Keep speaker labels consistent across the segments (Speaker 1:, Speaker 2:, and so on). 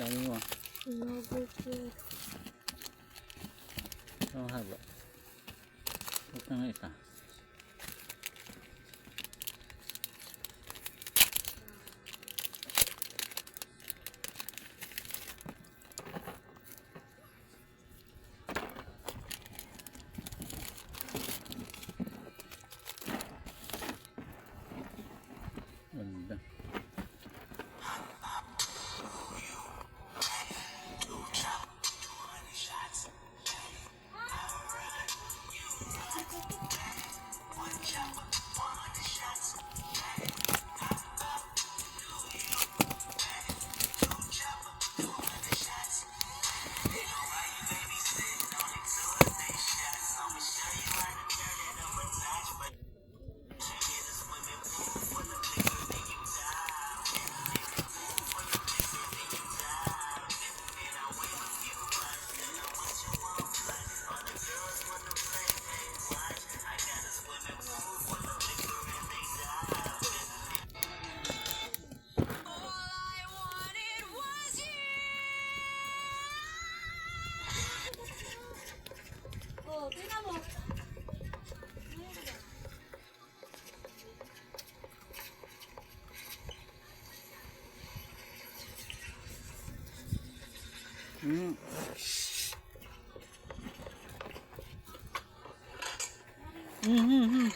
Speaker 1: Dami mo.
Speaker 2: Ang haba. Huwag na nga isa. Mm-hmm.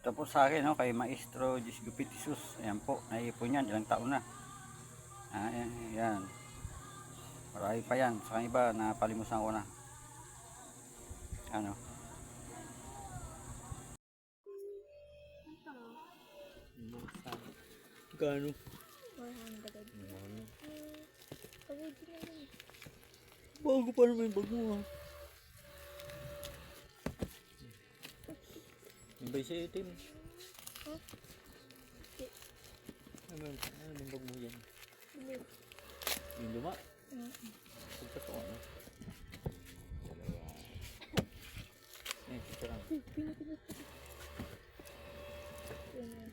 Speaker 2: Tapos sa akin, no, kay Maestro Gisgupitisus. Ayan po, naipon yan, ilang taon na. Ah, ayan, ayan. Marami pa yan. Sa iba, napalimusan ko na. Ano?
Speaker 3: Gano?
Speaker 1: 100. Pagod na rin.
Speaker 3: Bago pa naman yung bag mo ah. Yung ba sa itim?
Speaker 1: Huh?
Speaker 3: Ano, ano yung bag mo yan? Yung luma?
Speaker 1: Mm.
Speaker 3: Pagkat ko ano? Eh, kita lang.
Speaker 1: Pinapinap ko. Yan.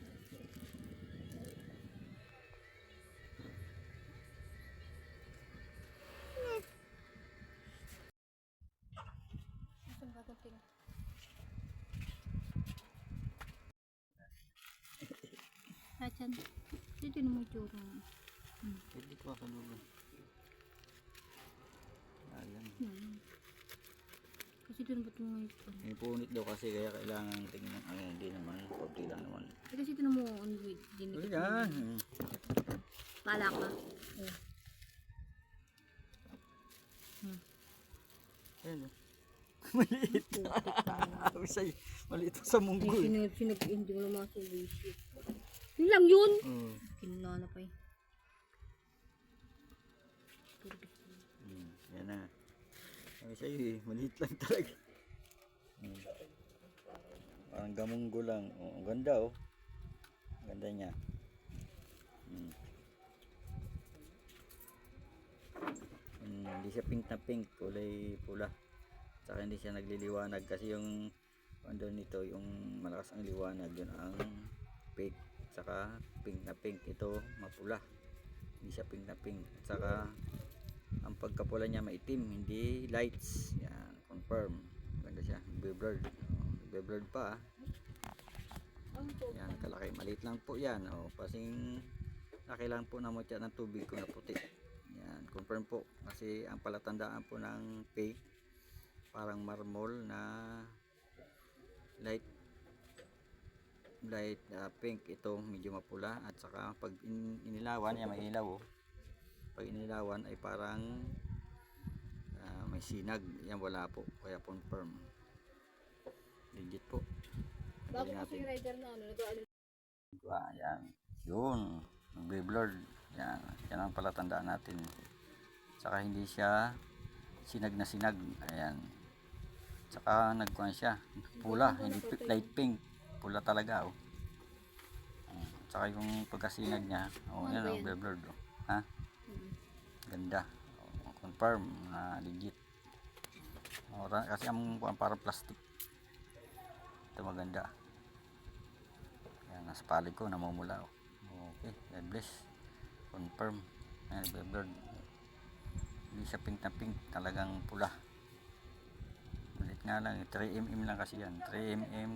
Speaker 1: Saan ka tingin? Hacan, dito na mo. Kasi doon ba't mo ito?
Speaker 2: May punit daw kasi kaya kailangan tingnan. Ay, hindi naman. Kunti lang naman.
Speaker 1: Eh, kasi ito na mo on with
Speaker 2: Ano
Speaker 1: dinikit.
Speaker 2: yan?
Speaker 1: Pala ka.
Speaker 2: Ayan. oh. Maliit. Sabi maliit sa munggo. eh.
Speaker 1: Sinag, sinag, hindi mo naman sa busy. Yun lang yun.
Speaker 2: Oo.
Speaker 1: Kinuna na pa eh.
Speaker 2: Hmm, yan na. Sabi sa'yo eh, maliit lang talaga. Hmm. Parang gamunggo lang. Oh, ang ganda oh. Ang ganda niya. Hmm. Hmm, hindi siya pink na pink, kulay pula. Saka hindi siya nagliliwanag kasi yung ano nito, yung malakas ang liwanag, yun ang fake. Saka pink na pink, ito mapula. Hindi siya pink na pink. Saka ang pagkapula niya maitim, hindi lights. Yan, confirm. Ganda siya. Be-blurred. Oh, be-blurred pa. ah. Yan, kalaki. Maliit lang po yan. O, pasing laki lang po na mutya ng tubig ko na puti. Yan, confirm po. Kasi ang palatandaan po ng fake, parang marmol na light light ah, pink ito medyo mapula at saka pag in- inilawan yan may ilaw oh pag inilawan ay parang ah, may sinag. Yan wala po. Kaya confirm. Legit po.
Speaker 1: Bago kasi
Speaker 2: natin.
Speaker 1: rider na ano, nag-ano
Speaker 2: Ah, yan. Yun. Nagbe-blurred yan. Yan ang palatandaan natin. Saka hindi siya sinag na sinag. Ayan. Saka nagkuhan siya. Pula. Hindi light pink. Pula talaga oh. Tsaka yung pagkasinag niya. Oh,
Speaker 1: Ano
Speaker 2: yan oh, blurred oh. Ha? Ganda. Confirm na legit. Ora, kasi ang ang parang plastic. Ito maganda. Yan, nasa palig ko, namumula. oh. Okay, God bless. Confirm. Ayan, blurred. Hindi siya pink na pink, talagang pula. Ulit nga lang, 3mm lang kasi yan. 3mm.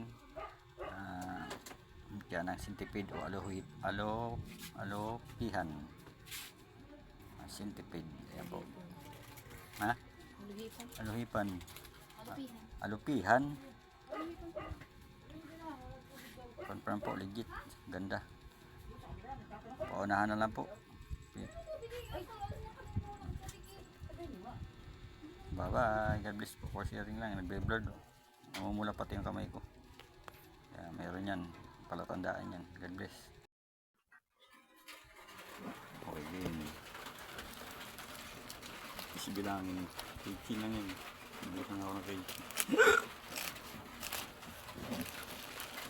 Speaker 2: Ah, yan ang centipede o aloe, alo, alopihan. Centipede. Ayan po. Ha?
Speaker 1: Lugipan.
Speaker 2: Alohipan.
Speaker 1: Alupihan.
Speaker 2: Alupihan. Confirm po, legit. Ganda. Paunahan na lang po. Bye bye. God bless po for sharing lang. Nagbe-blurred. Namumula pati yung kamay ko. Kaya meron yan. Palatandaan yan. God bless. Okay, game. Kasi bilangin. 18 lang yun. Nabutan ako ng 18.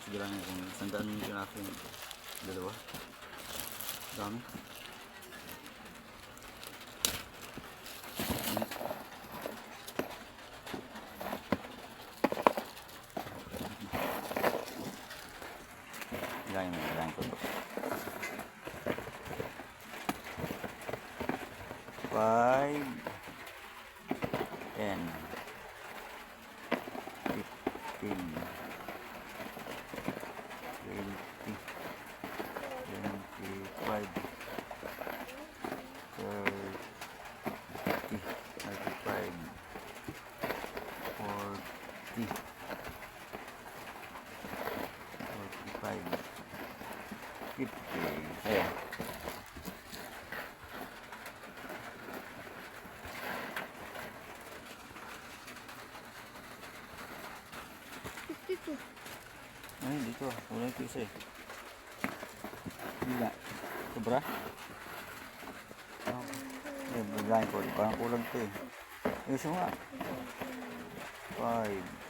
Speaker 2: Sige lang yun. Kung sandaan yung kinasa yun. Dalawa. Dami. Ilangin mo, ilangin ko to. Five. Ten. Fifteen. Twenty. Twenty-five. Thirty. Thirty-five. Forty. Forty-five. Fifty. Ayan.
Speaker 1: Fifty-two.
Speaker 2: Ay, dito ah. Wala ito isa eh. Hindi nga. Sobra? Oh. Biglayin ko. Parang kulang ito eh. Ayos mo nga. Five.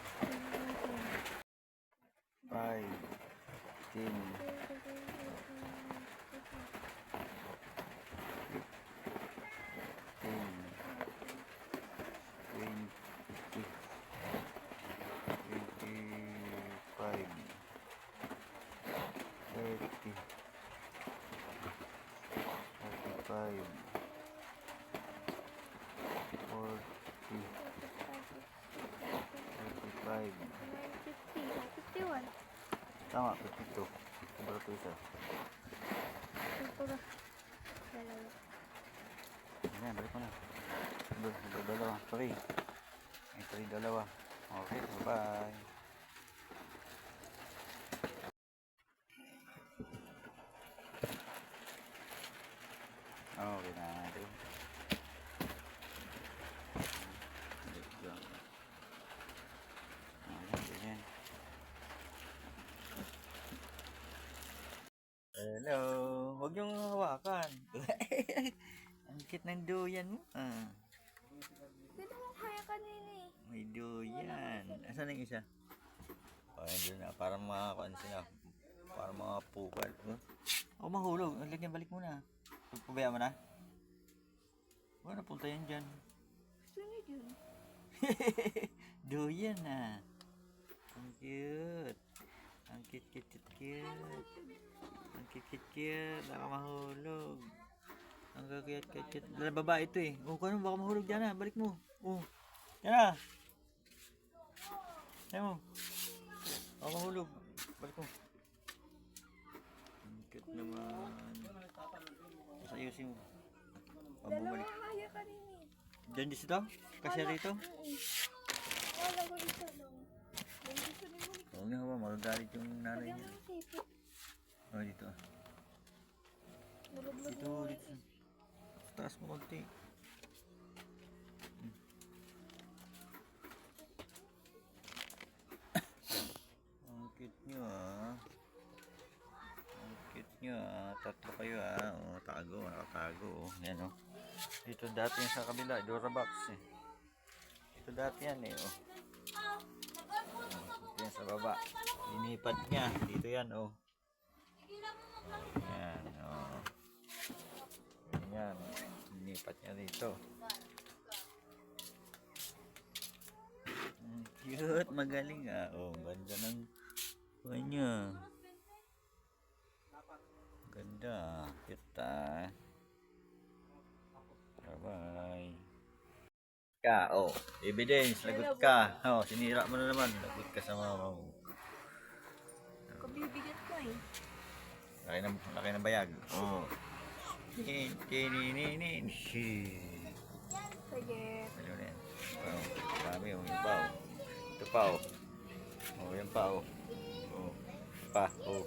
Speaker 2: Thirty-five. Forty. Thirty-five.
Speaker 1: Fifty. Fifty-one.
Speaker 2: Tama, fifty-two. Sobra ito isa.
Speaker 1: Pura. Dalawa.
Speaker 2: Ayan, balik mo na. Dalawa, dalawa. Three. May three, dalawa. Okay, bye-bye. Hello, huwag niyong hawakan. Ang cute ng duyan mo. Ah,
Speaker 1: Pwede mo kaya kanina eh.
Speaker 2: may duyan. Asan yung isa? Oh, yun na. Para mga kuan sila. Para mga pukal. Oh, oh mahulog. Ang lagyan balik mo na. Pagpabaya mo na? Wala na punta yan dyan.
Speaker 1: Gusto niyo dyan.
Speaker 2: duyan na. Ang cute. Ang cute, cute, cute, cute. Ang cute, cute, cute. Baka mahulog. Ang kakiyat, kakiyat. Dala babae ito eh. Oh, kano baka mahulog dyan na. Balik mo. Oh. Yan na. Yan mo. Baka mahulog. Balik mo. Ang cute naman. Tapos ayusin mo. Huwag bumalik.
Speaker 1: kaya kanina eh.
Speaker 2: Diyan di sito? Kasi rito?
Speaker 1: Wala ko ni Monique.
Speaker 2: Huwag na ba. Magagalit yung nanay niya. Oh, dito.
Speaker 1: Nalaglag
Speaker 2: Dito,
Speaker 1: mo.
Speaker 2: dito. Taas mo konti. Hmm. Ang cute nyo ah. Ang cute nyo ah. Tatlo kayo ah. Oh, tago. Nakatago. Oh. Yan oh. Dito dati yan sa kabila. Durabox eh. Dito dati yan eh. Oh. Dito yan sa baba. Inipat niya. Dito yan oh. Yan, oh. Yan, linipat niya dito. Cute, magaling ah. Oh, ganda ng kanya. Ganda. Cute ah. Bye-bye. Ka, oh. Evidence, lagot ka. Oh, sinira mo na naman. Lagot ka sa mama mo.
Speaker 1: Kabibigat ko eh.
Speaker 2: Laki ng, laki ng bayag. Oh. Tin, tin. Shit.
Speaker 1: Sige.
Speaker 2: Ano na yan? Oh, dami oh. Yung pa oh. Ito pa oh. Oh, yan pa oh. Oh. Pa, oh.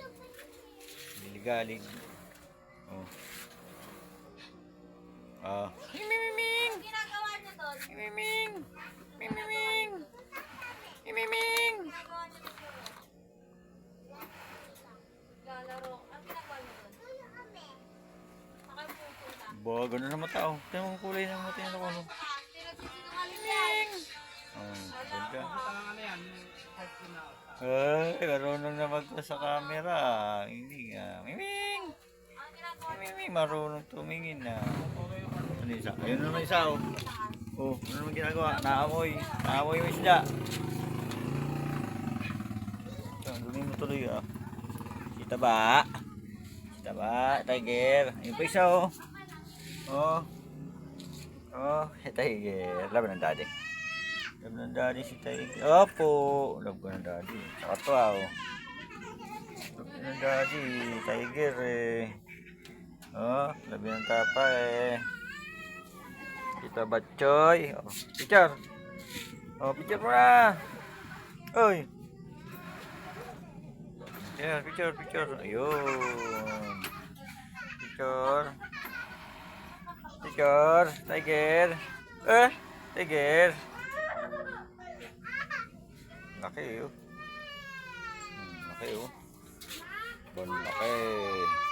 Speaker 2: Niligalig. Oh. Ah. Mimiming!
Speaker 1: Ginagawa niyo doon?
Speaker 2: Mimiming! Mimiming! Mimiming!
Speaker 1: Ginagawa niyo doon? Lalaro. Ang ginagawa niyo doon? Saan kayo
Speaker 2: Ba, ganun na mata oh. Tingnan mo ang kulay ng mata niya ano. Oh, ganda. Ay, marunong na magpa sa camera. Hindi nga. Miming!
Speaker 1: Ang
Speaker 2: Miming, marunong tumingin na. Ano isa? Ayun naman isa oh. Oh, ano naman ginagawa? Naamoy. Naamoy yung isda. Ito, dumin mo tuloy ah. Kita ba? Kita ba? Tiger. Ayun pa isa oh. Oh. Oh, si Tiger. Laban ng daddy. Laban ng daddy si Tiger. Opo. Ko ng daddy. Saka to ah oh. Ko ng daddy. Tiger eh. Oh, labi ng tapa eh. Kita Batchoy. Oh, picture. Oh, picture mo na. Oy. Yeah, picture, picture. Ayun. Picture. Picture. Tiger. Eh, Tiger. Laki oh. Hmm, Laki oh. Bon laki.